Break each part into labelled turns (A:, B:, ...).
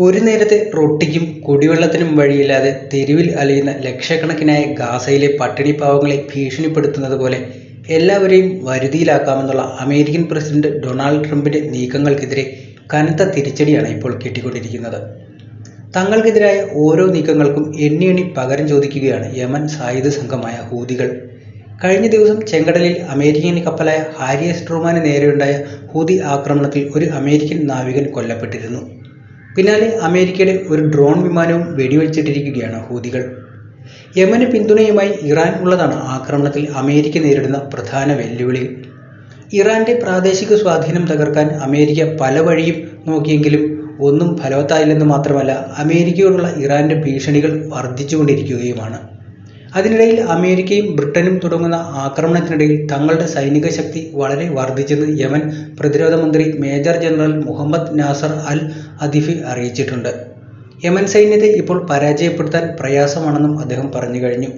A: ഒരു നേരത്തെ റൊട്ടിക്കും കുടിവെള്ളത്തിനും വഴിയില്ലാതെ തെരുവിൽ അലയുന്ന ലക്ഷക്കണക്കിനായ ഗാസയിലെ പട്ടിണി പാവങ്ങളെ ഭീഷണിപ്പെടുത്തുന്നത് പോലെ എല്ലാവരെയും വരുതിയിലാക്കാമെന്നുള്ള അമേരിക്കൻ പ്രസിഡന്റ് ഡൊണാൾഡ് ട്രംപിന്റെ നീക്കങ്ങൾക്കെതിരെ കനത്ത തിരിച്ചടിയാണ് ഇപ്പോൾ കിട്ടിക്കൊണ്ടിരിക്കുന്നത്. തങ്ങൾക്കെതിരായ ഓരോ നീക്കങ്ങൾക്കും എണ്ണി എണ്ണി പകരം ചോദിക്കുകയാണ് യമൻ സായുധ സംഘമായ ഹൂതികൾ. കഴിഞ്ഞ ദിവസം ചെങ്കടലിൽ അമേരിക്കൻ കപ്പലായ ഹാരി എസ് ട്രൂമാന് നേരെയുണ്ടായ ഹൂതി ആക്രമണത്തിൽ ഒരു അമേരിക്കൻ നാവികൻ കൊല്ലപ്പെട്ടിരുന്നു. പിന്നാലെ അമേരിക്കയുടെ ഒരു ഡ്രോൺ വിമാനവും വെടിവെച്ചിട്ടിരിക്കുകയാണ് ഹൂതികൾ. യമന് പിന്തുണയുമായി ഇറാൻ ഉള്ളതാണ് ആക്രമണത്തിൽ അമേരിക്ക നേരിടുന്ന പ്രധാന വെല്ലുവിളി. ഇറാന്റെ പ്രാദേശിക സ്വാധീനം തകർക്കാൻ അമേരിക്ക പല വഴിയും നോക്കിയെങ്കിലും ഒന്നും ഫലവത്തായില്ലെന്ന് മാത്രമല്ല അമേരിക്കയോടുള്ള ഇറാന്റെ ഭീഷണികൾ വർദ്ധിച്ചുകൊണ്ടിരിക്കുകയുമാണ്. അതിനിടയിൽ അമേരിക്കയും ബ്രിട്ടനും തുടങ്ങുന്ന ആക്രമണത്തിനിടയിൽ തങ്ങളുടെ സൈനിക ശക്തി വളരെ വർദ്ധിച്ചെന്ന് യമൻ പ്രതിരോധ മന്ത്രി major general Mohammed Nasser al Atifi അറിയിച്ചിട്ടുണ്ട്. യമൻ സൈന്യത്തെ ഇപ്പോൾ പരാജയപ്പെടുത്താൻ പ്രയാസമാണെന്നും അദ്ദേഹം പറഞ്ഞു കഴിഞ്ഞു.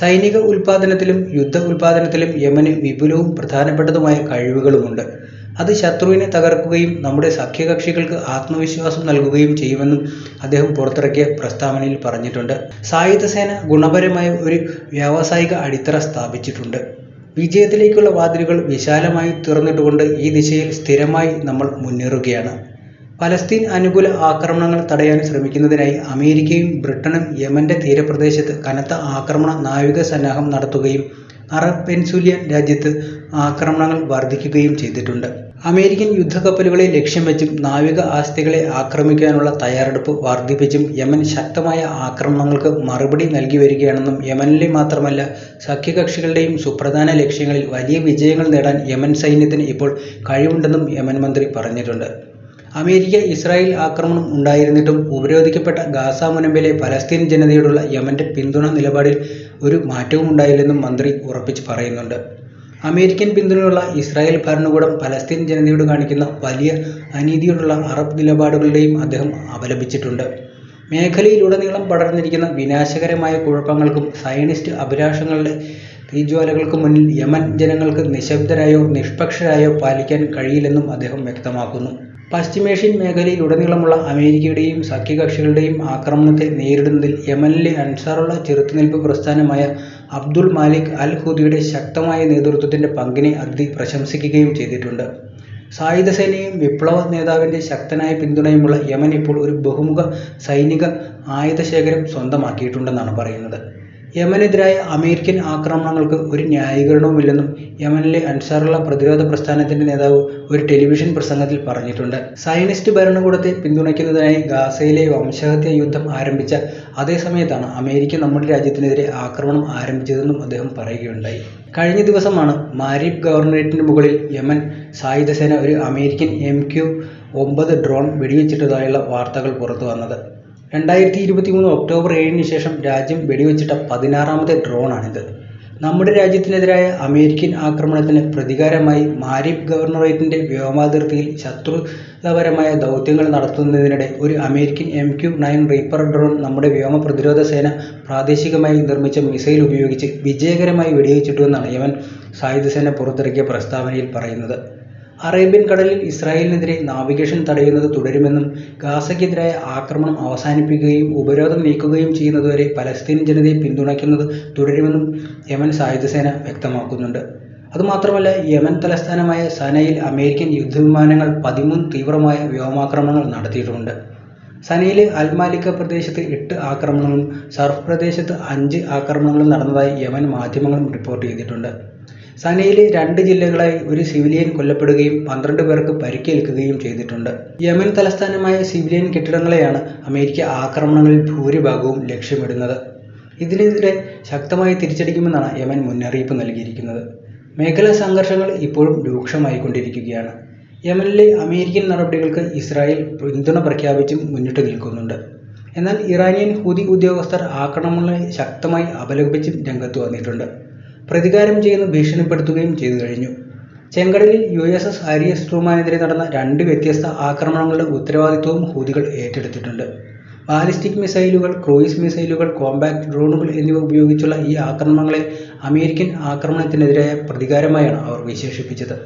A: സൈനിക ഉൽപാദനത്തിലും യുദ്ധ ഉൽപാദനത്തിലും യമന് വിപുലവും പ്രധാനപ്പെട്ടതുമായ കഴിവുകളുമുണ്ട്. അത് ശത്രുവിനെ തകർക്കുകയും നമ്മുടെ സഖ്യകക്ഷികൾക്ക് ആത്മവിശ്വാസം നൽകുകയും ചെയ്യുമെന്നും അദ്ദേഹം പുറത്തിറക്കിയ പ്രസ്താവനയിൽ പറഞ്ഞിട്ടുണ്ട്. സായുധസേന ഗുണപരമായ ഒരു വ്യാവസായിക അടിത്തറ സ്ഥാപിച്ചിട്ടുണ്ട്. വിജയത്തിലേക്കുള്ള വാതിലുകൾ വിശാലമായി തുറന്നിട്ടുകൊണ്ട് ഈ ദിശയിൽ സ്ഥിരമായി നമ്മൾ മുന്നേറുകയാണ്. പലസ്തീൻ അനുകൂല ആക്രമണങ്ങൾ തടയാൻ ശ്രമിക്കുന്നതിനായി അമേരിക്കയും ബ്രിട്ടനും യമന്റെ തീരപ്രദേശത്ത് കനത്ത ആക്രമണ നാവിക സന്നാഹം നടത്തുകയും അറബ് പെൻസുലിയൻ രാജ്യത്ത് ആക്രമണങ്ങൾ വർദ്ധിക്കുകയും ചെയ്തിട്ടുണ്ട്. അമേരിക്കൻ യുദ്ധക്കപ്പലുകളെ ലക്ഷ്യം വെച്ചും നാവിക ആസ്തികളെ ആക്രമിക്കാനുള്ള തയ്യാറെടുപ്പ് വർദ്ധിപ്പിച്ചും യമൻ ശക്തമായ ആക്രമണങ്ങൾക്ക് മറുപടി നൽകി വരികയാണെന്നും യമനിലെ മാത്രമല്ല സഖ്യകക്ഷികളുടെയും സുപ്രധാന ലക്ഷ്യങ്ങളിൽ വലിയ വിജയങ്ങൾ നേടാൻ യമൻ സൈന്യത്തിന് ഇപ്പോൾ കഴിവുണ്ടെന്നും യമൻ മന്ത്രി പറഞ്ഞിട്ടുണ്ട്. അമേരിക്ക ഇസ്രായേൽ ആക്രമണം ഉണ്ടായിരുന്നിട്ടും ഉപരോധിക്കപ്പെട്ട ഗാസ മുനമ്പിലെ പലസ്തീൻ ജനതയോടുള്ള യമന്റെ പിന്തുണ നിലപാടിൽ ഒരു മാറ്റവും ഉണ്ടായില്ലെന്നും മന്ത്രി ഉറപ്പിച്ച് പറയുന്നുണ്ട്. അമേരിക്കൻ പിന്തുണയുള്ള ഇസ്രായേൽ ഭരണകൂടം പലസ്തീൻ ജനതയോട് കാണിക്കുന്ന വലിയ അനീതിയോടുള്ള അറബ് നിലപാടുകളുടെയും അദ്ദേഹം അപലപിച്ചിട്ടുണ്ട്. മേഖലയിലുടനീളം പടർന്നിരിക്കുന്ന വിനാശകരമായ കുഴപ്പങ്ങൾക്കും സയനിസ്റ്റ് അഭിലാഷങ്ങളുടെ തീജ്വാലകൾക്കും മുന്നിൽ യമൻ ജനങ്ങൾക്ക് നിശബ്ദരായോ നിഷ്പക്ഷരായോ പാലിക്കാൻ കഴിയില്ലെന്നും അദ്ദേഹം വ്യക്തമാക്കുന്നു. പശ്ചിമേഷ്യൻ മേഖലയിൽ മേഖലയിലുടനീളമുള്ള അമേരിക്കയുടെയും സഖ്യകക്ഷികളുടെയും ആക്രമണത്തെ നേരിടുന്നതിൽ യമനിലെ അൻസാറുള്ള ചെറുത്തുനിൽപ്പ് പ്രസ്ഥാനമായ അബ്ദുൾ മാലിക് അൽ ഹുദിയുടെ ശക്തമായ നേതൃത്വത്തിന്റെ പങ്കിനെ അതിഥി പ്രശംസിക്കുകയും ചെയ്തിട്ടുണ്ട്. സായുധ സേനയും വിപ്ലവ നേതാവിന്റെ ശക്തനായ പിന്തുണയുമുള്ള യമൻ ഇപ്പോൾ ഒരു ബഹുമുഖ സൈനിക ആയുധശേഖരം സ്വന്തമാക്കിയിട്ടുണ്ടെന്നാണ് പറയുന്നത്. യമനെതിരായ അമേരിക്കൻ ആക്രമണങ്ങൾക്ക് ഒരു ന്യായീകരണവുമില്ലെന്നും യമനിലെ അൻസാറുള്ള പ്രതിരോധ പ്രസ്ഥാനത്തിന്റെ നേതാവ് ഒരു ടെലിവിഷൻ പ്രസംഗത്തിൽ പറഞ്ഞിട്ടുണ്ട്. സയനിസ്റ്റ് ഭരണകൂടത്തെ പിന്തുണയ്ക്കുന്നതിനായി ഗാസയിലെ വംശഹത്യ യുദ്ധം ആരംഭിച്ച അതേ സമയത്താണ് അമേരിക്ക നമ്മുടെ രാജ്യത്തിനെതിരെ ആക്രമണം ആരംഭിച്ചതെന്നും അദ്ദേഹം പറയുകയുണ്ടായി. കഴിഞ്ഞ ദിവസമാണ് മാരീബ് ഗവർണറേറ്റിന് മുകളിൽ യമൻ സായുധസേന ഒരു അമേരിക്കൻ എം ക്യു ഒമ്പത് ഡ്രോൺ വെടിവെച്ചിട്ടതായുള്ള വാർത്തകൾ പുറത്തു വന്നത് രണ്ടായിരത്തി ഇരുപത്തി മൂന്ന് ഒക്ടോബർ ഏഴിന് ശേഷം രാജ്യം വെടിവെച്ചിട്ട പതിനാറാമത്തെ ഡ്രോണാണിത്. നമ്മുടെ രാജ്യത്തിനെതിരായ അമേരിക്കൻ ആക്രമണത്തിന് പ്രതികാരമായി മാരിബ് ഗവർണറേറ്റിന്റെ വ്യോമാതിർത്തിയിൽ ശത്രുതാപരമായ ദൗത്യങ്ങൾ നടത്തുന്നതിനിടെ ഒരു American M Q nine reaper drone നമ്മുടെ വ്യോമ പ്രതിരോധ സേന പ്രാദേശികമായി നിർമ്മിച്ച മിസൈൽ ഉപയോഗിച്ച് വിജയകരമായി വെടിവെച്ചിട്ടുവെന്നാണ് യമൻ സായുധസേന പുറത്തിറക്കിയ പ്രസ്താവനയിൽ പറയുന്നത്. അറേബ്യൻ കടലിൽ ഇസ്രായേലിനെതിരെ നാവിഗേഷൻ തടയുന്നത് തുടരുമെന്നും ഗാസയ്ക്കെതിരായ ആക്രമണം അവസാനിപ്പിക്കുകയും ഉപരോധം നീക്കുകയും ചെയ്യുന്നതുവരെ പലസ്തീൻ ജനതയെ പിന്തുണയ്ക്കുന്നത് തുടരുമെന്നും യമൻ സായുധസേന വ്യക്തമാക്കുന്നുണ്ട്. അതുമാത്രമല്ല യമൻ തലസ്ഥാനമായ സനയിൽ അമേരിക്കൻ യുദ്ധവിമാനങ്ങൾ പതിമൂന്ന് തീവ്രമായ വ്യോമാക്രമണങ്ങൾ നടത്തിയിട്ടുണ്ട് സനയിലെ അൽമാലിക്ക പ്രദേശത്ത് എട്ട് ആക്രമണങ്ങളും സർഫ് പ്രദേശത്ത് അഞ്ച് ആക്രമണങ്ങളും നടന്നതായി യമൻ മാധ്യമങ്ങളും റിപ്പോർട്ട് ചെയ്തിട്ടുണ്ട്. സനയിലെ രണ്ട് ജില്ലകളായി ഒരു സിവിലിയൻ കൊല്ലപ്പെടുകയും പന്ത്രണ്ട് പേർക്ക് പരിക്കേൽക്കുകയും ചെയ്തിട്ടുണ്ട്. യമൻ തലസ്ഥാനമായ സിവിലിയൻ കെട്ടിടങ്ങളെയാണ് അമേരിക്ക ആക്രമണങ്ങളിൽ ഭൂരിഭാഗവും ലക്ഷ്യമിടുന്നത്. ഇതിനെതിരെ ശക്തമായി തിരിച്ചടിക്കുമെന്നാണ് യമൻ മുന്നറിയിപ്പ് നൽകിയിരിക്കുന്നത്. മേഖലാ സംഘർഷങ്ങൾ ഇപ്പോഴും രൂക്ഷമായിക്കൊണ്ടിരിക്കുകയാണ്. യമനിലെ അമേരിക്കൻ നടപടികൾക്ക് ഇസ്രായേൽ പിന്തുണ പ്രഖ്യാപിച്ചും മുന്നിട്ട് നിൽക്കുന്നുണ്ട്. എന്നാൽ ഇറാനിയൻ ഹൂതി ഉദ്യോഗസ്ഥർ ആക്രമണങ്ങളെ ശക്തമായി അപലപിച്ചും രംഗത്ത് വന്നിട്ടുണ്ട്. പ്രതികാരം ചെയ്യുന്ന ഭീഷണിപ്പെടുത്തുകയും ചെയ്തു കഴിഞ്ഞു. ചെങ്കടലിൽ U S S Harry S ട്രൂമാനെതിരെ നടന്ന രണ്ട് വ്യത്യസ്ത ആക്രമണങ്ങളുടെ ഉത്തരവാദിത്വവും ഹൂതികൾ ഏറ്റെടുത്തിട്ടുണ്ട്. ബാലിസ്റ്റിക് മിസൈലുകൾ ക്രൂയിസ് മിസൈലുകൾ കോമ്പാക്ട് ഡ്രോണുകൾ എന്നിവ ഉപയോഗിച്ചുള്ള ഈ ആക്രമണങ്ങളെ അമേരിക്കൻ ആക്രമണത്തിനെതിരായ പ്രതികാരമായാണ് അവർ വിശേഷിപ്പിച്ചത്.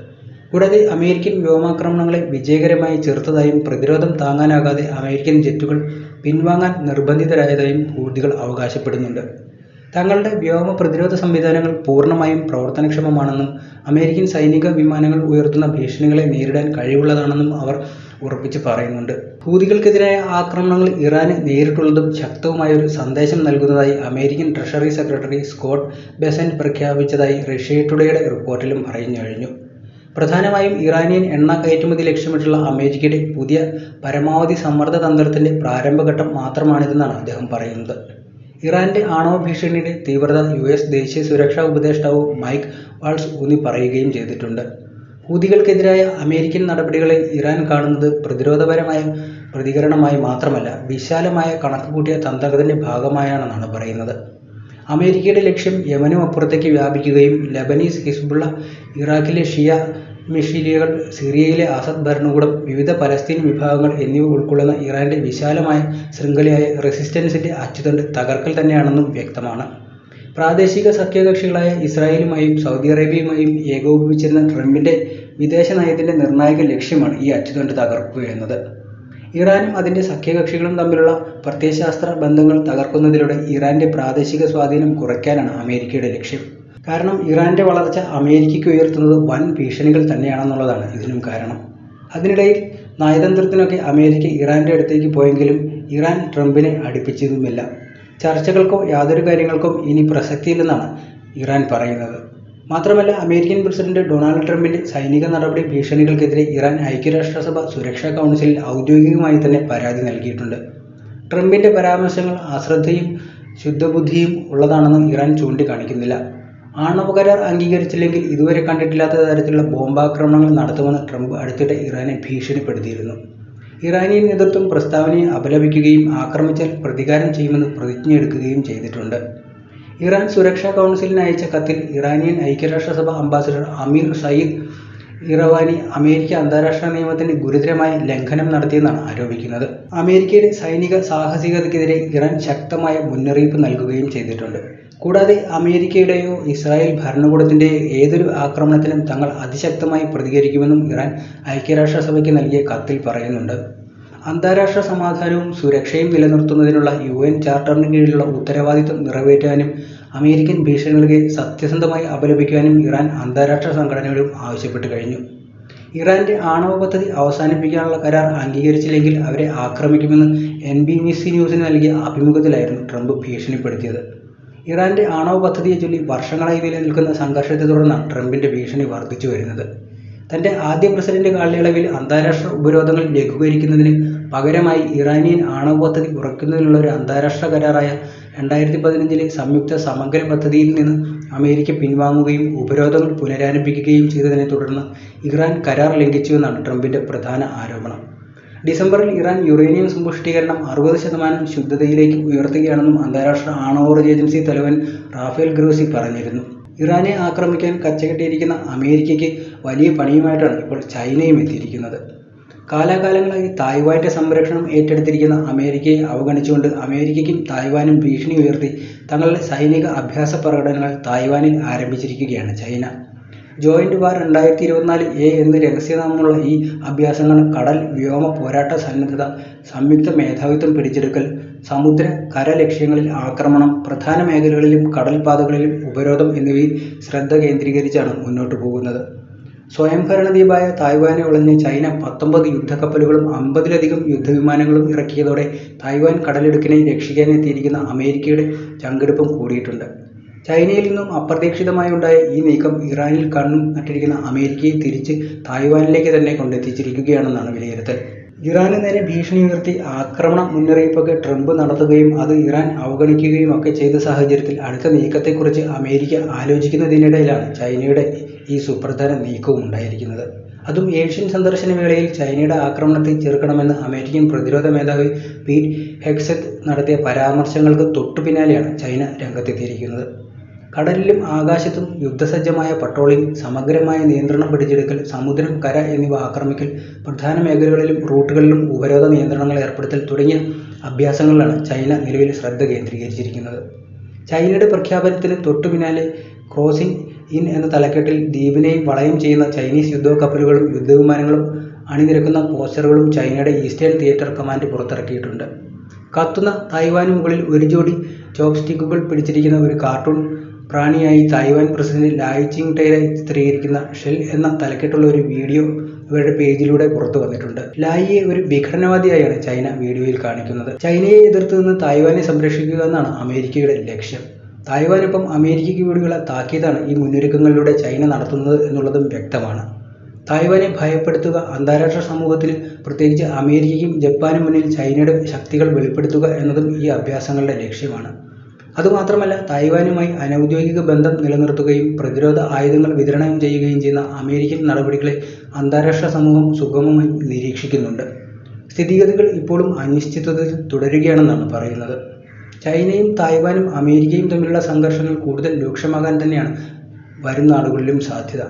A: കൂടാതെ അമേരിക്കൻ വ്യോമാക്രമണങ്ങളെ വിജയകരമായി ചെറുത്തതായും പ്രതിരോധം താങ്ങാനാകാതെ അമേരിക്കൻ ജെറ്റുകൾ പിൻവാങ്ങാൻ നിർബന്ധിതരായതായും ഹൂതികൾ അവകാശപ്പെടുന്നുണ്ട്. തങ്ങളുടെ വ്യോമ പ്രതിരോധ സംവിധാനങ്ങൾ പൂർണമായും പ്രവർത്തനക്ഷമമാണെന്നും അമേരിക്കൻ സൈനിക വിമാനങ്ങൾ ഉയർത്തുന്ന ഭീഷണികളെ നേരിടാൻ കഴിവുള്ളതാണെന്നും അവർ ഉറപ്പിച്ച് പറയുന്നുണ്ട്. ഹൂതികൾക്കെതിരായ ആക്രമണങ്ങൾ ഇറാന് നേരിട്ടുള്ളതും ശക്തവുമായ ഒരു സന്ദേശം നൽകുന്നതായി American treasury secretary Scott Bessent പ്രഖ്യാപിച്ചതായി Russia ടുഡേയുടെ റിപ്പോർട്ടിലും പറഞ്ഞു കഴിഞ്ഞു. പ്രധാനമായും ഇറാനിയൻ എണ്ണ കയറ്റുമതി ലക്ഷ്യമിട്ടുള്ള അമേരിക്കയുടെ പുതിയ പരമാവധി സമ്മർദ്ദ തന്ത്രത്തിന്റെ പ്രാരംഭഘട്ടം മാത്രമാണിതെന്നാണ് അദ്ദേഹം പറയുന്നത്. ഇറാന്റെ ആണവ ഭീഷണിയുടെ തീവ്രത യു എസ് ദേശീയ സുരക്ഷാ ഉപദേഷ്ടാവ് മൈക്ക് വാൾസ് ഊന്നി പറയുകയും ചെയ്തിട്ടുണ്ട്. ഹൂതികൾക്കെതിരായ അമേരിക്കൻ നടപടികളെ ഇറാൻ കാണുന്നത് പ്രതിരോധപരമായ പ്രതികരണമായി മാത്രമല്ല വിശാലമായ കണക്കുകൂട്ടിയ തന്ത്രത്തിന്റെ ഭാഗമായാണെന്നാണ് പറയുന്നത്. അമേരിക്കയുടെ ലക്ഷ്യം യമനും അപ്പുറത്തേക്ക് വ്യാപിക്കുകയും ലബനീസ് ഹിസ്ബുള്ള ഇറാഖിലെ ഷിയ മിഷീലിയകൾ സിറിയയിലെ അസദ് ഭരണകൂടം വിവിധ പലസ്തീൻ വിഭാഗങ്ങൾ എന്നിവ ഉൾക്കൊള്ളുന്ന ഇറാന്റെ വിശാലമായ ശൃംഖലയായ റെസിസ്റ്റൻസിന്റെ അച്ചുതണ്ട് തകർക്കൽ തന്നെയാണെന്നും വ്യക്തമാണ്. പ്രാദേശിക സഖ്യകക്ഷികളായ ഇസ്രായേലുമായും സൗദി അറേബ്യയുമായും ഏകോപിപ്പിച്ചിരുന്ന ട്രംപിന്റെ വിദേശ നയത്തിന്റെ നിർണായക ലക്ഷ്യമാണ് ഈ അച്ചുതണ്ട് തകർക്കുക എന്നത്. ഇറാനും അതിന്റെ സഖ്യകക്ഷികളും തമ്മിലുള്ള പ്രത്യയശാസ്ത്ര ബന്ധങ്ങൾ തകർക്കുന്നതിലൂടെ ഇറാന്റെ പ്രാദേശിക സ്വാധീനം കുറയ്ക്കാനാണ് അമേരിക്കയുടെ ലക്ഷ്യം. കാരണം ഇറാന്റെ വളർച്ച അമേരിക്കയ്ക്ക് ഉയർത്തുന്നത് വൻ ഭീഷണികൾ തന്നെയാണെന്നുള്ളതാണ് ഇതിനും കാരണം. അതിനിടയിൽ നയതന്ത്രത്തിനൊക്കെ അമേരിക്ക ഇറാന്റെ അടുത്തേക്ക് പോയെങ്കിലും ഇറാൻ ട്രംപിനെ അടുപ്പിച്ചതുമില്ല. ചർച്ചകൾക്കോ യാതൊരു കാര്യങ്ങൾക്കും ഇനി പ്രസക്തിയില്ലെന്നാണ് ഇറാൻ പറയുന്നത്. മാത്രമല്ല അമേരിക്കൻ പ്രസിഡന്റ് ഡൊണാൾഡ് ട്രംപിന്റെ സൈനിക നടപടി ഭീഷണികൾക്കെതിരെ ഇറാൻ ഐക്യരാഷ്ട്രസഭ സുരക്ഷാ കൗൺസിലിൽ ഔദ്യോഗികമായി തന്നെ പരാതി നൽകിയിട്ടുണ്ട്. ട്രംപിന്റെ പരാമർശങ്ങൾ അശ്രദ്ധയും ശുദ്ധബുദ്ധിയും ഉള്ളതാണെന്നും ഇറാൻ ചൂണ്ടിക്കാണിക്കുന്നില്ല. ആണവ കരാർ അംഗീകരിച്ചില്ലെങ്കിൽ ഇതുവരെ കണ്ടിട്ടില്ലാത്ത തരത്തിലുള്ള ബോംബാക്രമണങ്ങൾ നടത്തുമെന്ന് ട്രംപ് അടുത്തിടെ ഇറാനെ ഭീഷണിപ്പെടുത്തിയിരുന്നു. ഇറാനിയൻ നേതൃത്വം പ്രസ്താവനയെ അപലപിക്കുകയും ആക്രമിച്ചാൽ പ്രതികാരം ചെയ്യുമെന്ന് പ്രതിജ്ഞയെടുക്കുകയും ചെയ്തിട്ടുണ്ട്. ഇറാൻ സുരക്ഷാ കൗൺസിലിന് അയച്ച കത്തിൽ ഇറാനിയൻ ഐക്യരാഷ്ട്രസഭ ambassador Amir Saeid Iravani America അന്താരാഷ്ട്ര നിയമത്തിന്റെ ഗുരുതരമായ ലംഘനം നടത്തിയെന്നാണ് ആരോപിക്കുന്നത്. അമേരിക്കയുടെ സൈനിക സാഹസികതയ്ക്കെതിരെ ഇറാൻ ശക്തമായ മുന്നറിയിപ്പ് നൽകുകയും ചെയ്തിട്ടുണ്ട്. കൂടാതെ അമേരിക്കയുടെയോ ഇസ്രായേൽ ഭരണകൂടത്തിന്റെയോ ഏതൊരു ആക്രമണത്തിനും തങ്ങൾ അതിശക്തമായി പ്രതികരിക്കുമെന്നും ഇറാൻ ഐക്യരാഷ്ട്രസഭയ്ക്ക് നൽകിയ കത്തിൽ പറയുന്നുണ്ട്. അന്താരാഷ്ട്ര സമാധാനവും സുരക്ഷയും നിലനിർത്തുന്നതിനുള്ള യു എൻ ചാർട്ടറിന് കീഴിലുള്ള ഉത്തരവാദിത്തം നിറവേറ്റാനും അമേരിക്കൻ ഭീഷണികളെ സത്യസന്ധമായി അപലപിക്കാനും ഇറാൻ അന്താരാഷ്ട്ര സംഘടനകളും ആവശ്യപ്പെട്ടു കഴിഞ്ഞു. ഇറാന്റെ ആണവ പദ്ധതി അവസാനിപ്പിക്കാനുള്ള കരാർ അംഗീകരിച്ചില്ലെങ്കിൽ അവരെ ആക്രമിക്കുമെന്ന് എൻ ബി സി ന്യൂസിന് നൽകിയ അഭിമുഖത്തിലായിരുന്നു ട്രംപ് ഭീഷണിപ്പെടുത്തിയത്. ഇറാന്റെ ആണവ പദ്ധതിയെ ചൊല്ലി വർഷങ്ങളായി നിലനിൽക്കുന്ന സംഘർഷത്തെ തുടർന്നാണ് ട്രംപിന്റെ ഭീഷണി വർദ്ധിച്ചു വരുന്നത്. തന്റെ ആദ്യ പ്രസിഡന്റ് കാലയളവിൽ അന്താരാഷ്ട്ര ഉപരോധങ്ങൾ ലഘൂകരിക്കുന്നതിന് പകരമായി ഇറാനിയൻ ആണവ പദ്ധതി കുറയ്ക്കുന്നതിനുള്ള ഒരു അന്താരാഷ്ട്ര കരാറായ രണ്ടായിരത്തി പതിനഞ്ചിലെ സംയുക്ത സമഗ്ര പദ്ധതിയിൽ നിന്ന് അമേരിക്ക പിൻവാങ്ങുകയും ഉപരോധങ്ങൾ പുനരാരംഭിക്കുകയും ചെയ്തതിനെ തുടർന്ന് ഇറാൻ കരാർ ലംഘിച്ചുവെന്നാണ് ട്രംപിന്റെ പ്രധാന ആരോപണം. ഡിസംബറിൽ ഇറാൻ യുറേനിയം സമ്പുഷ്ടീകരണം അറുപത് ശതമാനം ശുദ്ധതയിലേക്ക് ഉയർത്തുകയാണെന്നും അന്താരാഷ്ട്ര ആണവോർജ ഏജൻസി തലവൻ റാഫേൽ ഗ്രോസി പറഞ്ഞിരുന്നു. ഇറാനെ ആക്രമിക്കാൻ കച്ചകെട്ടിയിരിക്കുന്ന അമേരിക്കയ്ക്ക് വലിയ പണിയുമായിട്ടാണ് ഇപ്പോൾ ചൈനയും എത്തിയിരിക്കുന്നത്. കാലാകാലങ്ങളായി തായ്വാന്റെ സംരക്ഷണം ഏറ്റെടുത്തിരിക്കുന്ന അമേരിക്കയെ അവഗണിച്ചുകൊണ്ട് അമേരിക്കയ്ക്കും തായ്വാനും ഭീഷണി ഉയർത്തി തങ്ങളുടെ സൈനിക അഭ്യാസ പ്രകടനങ്ങൾ തായ്വാനിൽ ആരംഭിച്ചിരിക്കുകയാണ് ചൈന. ജോയിന്റ് വാർ രണ്ടായിരത്തി ഇരുപത്തിനാല് എ എന്ന് രഹസ്യനാമമുള്ള ഈ അഭ്യാസങ്ങൾ കടൽ വ്യോമ പോരാട്ട സന്നദ്ധത സംയുക്ത മേധാവിത്വം പിടിച്ചെടുക്കൽ സമുദ്ര കര ലക്ഷ്യങ്ങളിൽ ആക്രമണം പ്രധാന മേഖലകളിലും കടൽപാതകളിലും ഉപരോധം എന്നിവയിൽ ശ്രദ്ധ കേന്ദ്രീകരിച്ചാണ് മുന്നോട്ട് പോകുന്നത്. സ്വയംഭരണ ദ്വീപായ തായ്വാനെ ഒളിഞ്ഞ് ചൈന പത്തൊമ്പത് യുദ്ധക്കപ്പലുകളും അമ്പതിലധികം യുദ്ധവിമാനങ്ങളും ഇറക്കിയതോടെ തായ്വാൻ കടലിടുക്കിനെ രക്ഷിക്കാനെത്തിയിരിക്കുന്ന അമേരിക്കയുടെ ചങ്കെടുപ്പും കൂടിയിട്ടുണ്ട്. ചൈനയിൽ നിന്നും അപ്രതീക്ഷിതമായി ഉണ്ടായ ഈ നീക്കം ഇറാനിൽ കണ്ണും നട്ടിരിക്കുന്ന അമേരിക്കയെ തിരിച്ച് തായ്വാനിലേക്ക് തന്നെ കൊണ്ടെത്തിച്ചിരിക്കുകയാണെന്നാണ് വിലയിരുത്തൽ. ഇറാന് നേരെ ഭീഷണി ഉയർത്തി ആക്രമണ മുന്നറിയിപ്പൊക്കെ ട്രംപ് നടത്തുകയും അത് ഇറാൻ അവഗണിക്കുകയും ഒക്കെ ചെയ്ത സാഹചര്യത്തിൽ അടുത്ത നീക്കത്തെക്കുറിച്ച് അമേരിക്ക ആലോചിക്കുന്നതിനിടയിലാണ് ചൈനയുടെ ഈ സുപ്രധാന നീക്കവും ഉണ്ടായിരിക്കുന്നത്. അതും ഏഷ്യൻ സന്ദർശന വേളയിൽ ചൈനയുടെ ആക്രമണത്തെ ചെറുക്കണമെന്ന് അമേരിക്കൻ പ്രതിരോധ മേധാവി പീറ്റ് ഹെക്സെത് നടത്തിയ പരാമർശങ്ങൾക്ക് തൊട്ടു പിന്നാലെയാണ് ചൈന രംഗത്തെത്തിയിരിക്കുന്നത്. കടലിലും ആകാശത്തും യുദ്ധസജ്ജമായ പട്രോളിംഗ് സമഗ്രമായ നിയന്ത്രണം പിടിച്ചെടുക്കൽ സമുദ്രം കര എന്നിവ ആക്രമിക്കൽ പ്രധാന മേഖലകളിലും റൂട്ടുകളിലും ഉപരോധ നിയന്ത്രണങ്ങൾ ഏർപ്പെടുത്തൽ തുടങ്ങിയ അഭ്യാസങ്ങളിലാണ് ചൈന നിലവിൽ ശ്രദ്ധ കേന്ദ്രീകരിച്ചിരിക്കുന്നത്. ചൈനയുടെ പ്രഖ്യാപനത്തിന് തൊട്ടു പിന്നാലെ ക്രോസിംഗ് ഇൻ എന്ന തലക്കെട്ടിൽ ദ്വീപിനെയും വളയം ചെയ്യുന്ന ചൈനീസ് യുദ്ധക്കപ്പലുകളും യുദ്ധവിമാനങ്ങളും അണിനിരക്കുന്ന പോസ്റ്ററുകളും ചൈനയുടെ ഈസ്റ്റേൺ തിയേറ്റർ കമാൻഡ് പുറത്തിറക്കിയിട്ടുണ്ട്. കത്തുന്ന തായ്വാൻ മുകളിൽ ഒരു ജോഡി ചോപ്സ്റ്റിക്കുകൾ പിടിച്ചിരിക്കുന്ന ഒരു കാർട്ടൂൺ പ്രാണിയായി തായ്വാൻ പ്രസിഡന്റ് ലായ് ചിങ് ടൈലെ ചിത്രീകരിക്കുന്ന ഷെൽ എന്ന തലക്കെട്ടുള്ള ഒരു വീഡിയോ ഇവരുടെ പേജിലൂടെ പുറത്തു വന്നിട്ടുണ്ട്. ലായിയെ ഒരു വിഘടനവാദിയായാണ് ചൈന വീഡിയോയിൽ കാണിക്കുന്നത്. ചൈനയെ എതിർത്ത് നിന്ന് തായ്വാനെ സംരക്ഷിക്കുക എന്നാണ് അമേരിക്കയുടെ ലക്ഷ്യം. തായ്വാനൊപ്പം അമേരിക്കയ്ക്ക് വീടുകളെ താക്കീതാണ് ഈ മുന്നൊരുക്കങ്ങളിലൂടെ ചൈന നടത്തുന്നത് എന്നുള്ളതും വ്യക്തമാണ്. തായ്വാനെ ഭയപ്പെടുത്തുക അന്താരാഷ്ട്ര സമൂഹത്തിൽ പ്രത്യേകിച്ച് അമേരിക്കയ്ക്കും ജപ്പാനും മുന്നിൽ ചൈനയുടെ ശക്തികൾ വെളിപ്പെടുത്തുക എന്നതും ഈ അഭ്യാസങ്ങളുടെ ലക്ഷ്യമാണ്. അതുമാത്രമല്ല തായ്വാനുമായി അനൗദ്യോഗിക ബന്ധം നിലനിർത്തുകയും പ്രതിരോധ ആയുധങ്ങൾ വിതരണം ചെയ്യുകയും ചെയ്യുന്ന അമേരിക്കൻ നടപടികളെ അന്താരാഷ്ട്ര സമൂഹം സുഗമമായി നിരീക്ഷിക്കുന്നുണ്ട്. സ്ഥിതിഗതികൾ ഇപ്പോഴും അനിശ്ചിതത്വത്തിൽ തുടരുകയാണെന്നാണ് പറയുന്നത്. ചൈനയും തായ്വാനും അമേരിക്കയും തമ്മിലുള്ള സംഘർഷങ്ങൾ കൂടുതൽ രൂക്ഷമാകാൻ തന്നെയാണ് വരും നാളുകളിലും സാധ്യത.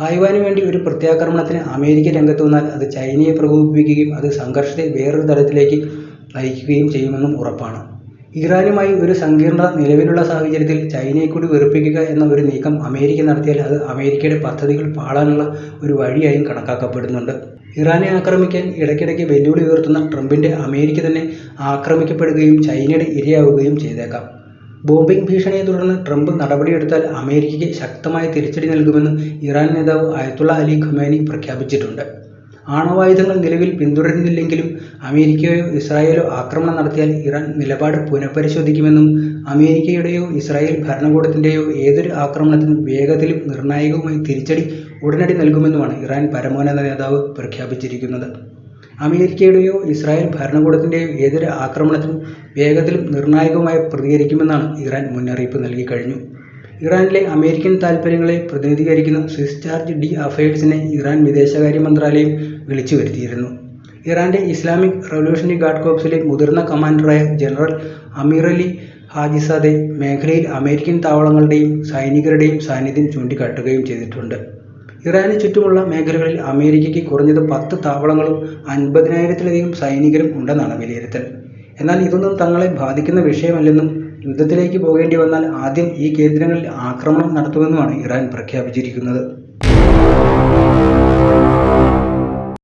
A: തായ്വാന് വേണ്ടി ഒരു പ്രത്യാക്രമണത്തിന് അമേരിക്ക രംഗത്ത് വന്നാൽ അത് ചൈനയെ പ്രകോപിപ്പിക്കുകയും അത് സംഘർഷത്തെ വേറൊരു തലത്തിലേക്ക് നയിക്കുകയും ചെയ്യുമെന്നും ഉറപ്പാണ്. ഇറാനുമായി ഒരു സങ്കീർണത നിലവിലുള്ള സാഹചര്യത്തിൽ ചൈനയെ കൂടി വെറുപ്പിക്കുക എന്ന ഒരു നീക്കം അമേരിക്ക നടത്തിയാൽ അത് അമേരിക്കയുടെ പദ്ധതികൾ പാളാനുള്ള ഒരു വഴിയായും കണക്കാക്കപ്പെടുന്നുണ്ട്. ഇറാനെ ആക്രമിക്കാൻ ഇടയ്ക്കിടയ്ക്ക് വെല്ലുവിളി ഉയർത്തുന്ന ട്രംപിന്റെ അമേരിക്ക തന്നെ ആക്രമിക്കപ്പെടുകയും ചൈനയുടെ ഇരയാവുകയും ചെയ്തേക്കാം. ബോംബിംഗ് ഭീഷണിയെ തുടർന്ന് ട്രംപ് നടപടിയെടുത്താൽ അമേരിക്കയ്ക്ക് ശക്തമായ തിരിച്ചടി നൽകുമെന്ന് ഇറാൻ നേതാവ് അയത്തുള്ള അലി ഖമേനി പ്രഖ്യാപിച്ചിട്ടുണ്ട്. ആണവായുധങ്ങൾ നിലവിൽ പിന്തുടരുന്നില്ലെങ്കിലും അമേരിക്കയോ ഇസ്രായേലോ ആക്രമണം നടത്തിയാൽ ഇറാൻ നിലപാട് പുനഃപരിശോധിക്കുമെന്നും അമേരിക്കയുടെയോ ഇസ്രായേൽ ഭരണകൂടത്തിന്റെയോ ഏതൊരു ആക്രമണത്തിനും വേഗത്തിലും നിർണായകവുമായി തിരിച്ചടി ഉടനടി നൽകുമെന്നുമാണ് ഇറാൻ പരമോന്നത നേതാവ് പ്രഖ്യാപിച്ചിരിക്കുന്നത്. അമേരിക്കയുടെയോ ഇസ്രായേൽ ഭരണകൂടത്തിന്റെയോ ഏതൊരു ആക്രമണത്തിനും വേഗത്തിലും നിർണായകവുമായി പ്രതികരിക്കുമെന്നാണ് ഇറാൻ മുന്നറിയിപ്പ് നൽകി കഴിഞ്ഞു ഇറാനിലെ അമേരിക്കൻ താൽപ്പര്യങ്ങളെ പ്രതിനിധീകരിക്കുന്ന സ്വിസ് ചാർജ് ഡി അഫയേഴ്സിനെ ഇറാൻ വിദേശകാര്യ മന്ത്രാലയം വിളിച്ചു വരുത്തിയിരുന്നു. ഇറാന്റെ ഇസ്ലാമിക് റവല്യൂഷണറി ഗാർഡ് കോപ്സിലെ മുതിർന്ന കമാൻഡറായ ജനറൽ അമീർ അലി ഹാജിസാദെ മേഖലയിൽ അമേരിക്കൻ താവളങ്ങളുടെയും സൈനികരുടെയും സാന്നിധ്യം ചൂണ്ടിക്കാട്ടുകയും ചെയ്തിട്ടുണ്ട്. ഇറാന് ചുറ്റുമുള്ള മേഖലകളിൽ അമേരിക്കയ്ക്ക് കുറഞ്ഞത് പത്ത് താവളങ്ങളും അൻപതിനായിരത്തിലധികം സൈനികരും ഉണ്ടെന്നാണ് വിലയിരുത്തൽ. എന്നാൽ ഇതൊന്നും തങ്ങളെ ബാധിക്കുന്ന വിഷയമല്ലെന്നും യുദ്ധത്തിലേക്ക് പോകേണ്ടി വന്നാൽ ആദ്യം ഈ കേന്ദ്രങ്ങളിൽ ആക്രമണം നടത്തുമെന്നുമാണ് ഇറാൻ പ്രഖ്യാപിച്ചിരിക്കുന്നത്.